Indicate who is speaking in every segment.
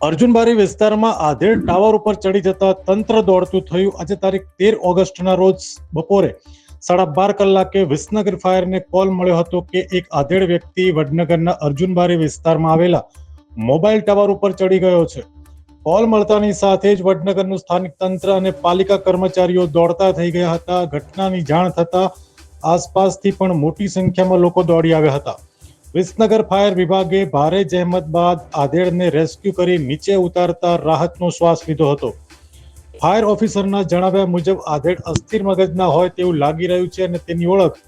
Speaker 1: અર્જુનબારી વિસ્તારમાં આધેડ ટાવર ઉપર ચડી જતા તંત્ર દોડતું થયું. આજે તારીખ તેર ઓગસ્ટના રોજ બપોરે સાડા બાર કલાકે વિસનગર ફાયરને કોલ મળ્યો હતો કે એક આધેડ વ્યક્તિ વડનગરના અર્જુનબારી વિસ્તારમાં આવેલા મોબાઈલ ટાવર ઉપર ચડી ગયો છે. કોલ મળતાની સાથે જ વડનગરનું સ્થાનિક તંત્ર અને પાલિકા કર્મચારીઓ દોડતા થઈ ગયા હતા. ઘટનાની જાણ થતા આસપાસથી પણ મોટી સંખ્યામાં લોકો દોડી આવ્યા હતા. વિસનગર ફાયર વિભાગે ભારે જહેમત બાદ આધેડને રેસ્ક્યુ કરી નીચે ઉતારતા રાહતનો શ્વાસ લીધો હતો. ફાયર ઓફિસરના જણાવ્યા મુજબ, આધેડ અસ્થિર મગજના હોય તેવું લાગી રહ્યું છે અને તેની ઓળખ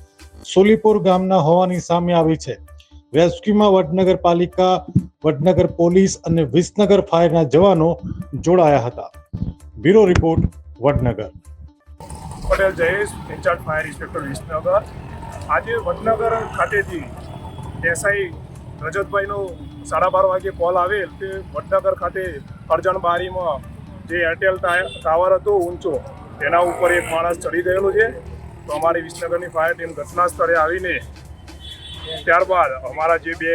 Speaker 1: સોલીપુર ગામના હોવાની સામે આવી છે. રેસ્ક્યુમાં વડનગર પાલિકા વડનગર પોલીસ અને વિસનગર ફાયરના જવાનો જોડાયા હતા. Bureau report, Vadnagar.
Speaker 2: Patel Jayesh, incharge fire inspector Visnagar. આજે વડનગર ખાતેથી એસઆઈ રજતભાઈનો સાડા બાર વાગે કોલ આવેલ તે વડનગર ખાતે અરજણ બારીમાં જે એરટેલ ટાવર હતો ઊંચો તેના ઉપર એક માણસ ચડી ગયેલો છે. તો અમારી વિસનગરની ફાયર ટીમ ઘટના સ્થળે આવીને ત્યારબાદ અમારા જે બે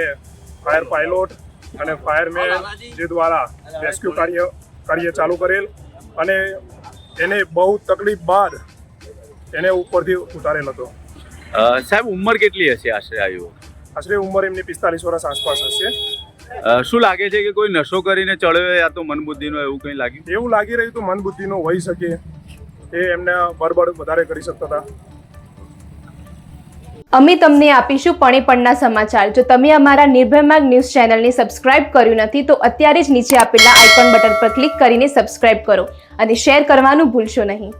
Speaker 2: ફાયર પાયલોટ અને ફાયરમેન જે દ્વારા રેસ્ક્યુ કાર્ય કાર્ય ચાલુ કરેલ અને એને બહુ તકલીફ બાદ એને ઉપરથી ઉતારેલ હતો.
Speaker 3: સાહેબ, ઉંમર કેટલી હશે આશરે આ
Speaker 2: આશરે ઉંમર એમની પિસ્તાલીસ વર્ષ આસપાસ હશે.
Speaker 3: શું લાગે છે કે કોઈ નશો કરીને ચડ્યો યા તો મનબુદ્ધિનો એવું કંઈ લાગ્યું?
Speaker 2: એવું લાગી રહ્યું તો મન બુદ્ધિનો હોઈ શકે. એ એમને બરબડ વધારે કરી શકતા હતા.
Speaker 4: અમે તમને આપીશું પણેપણના સમાચાર. જો તમે અમારા નિર્ભય માર્ગ ન્યૂઝ ચેનલને સબસ્ક્રાઇબ કર્યું નથી તો અત્યારે જ નીચે આપેલા આઇકોન બટન પર ક્લિક કરીને સબસ્ક્રાઇબ કરો અને શેર કરવાનું ભૂલશો નહીં.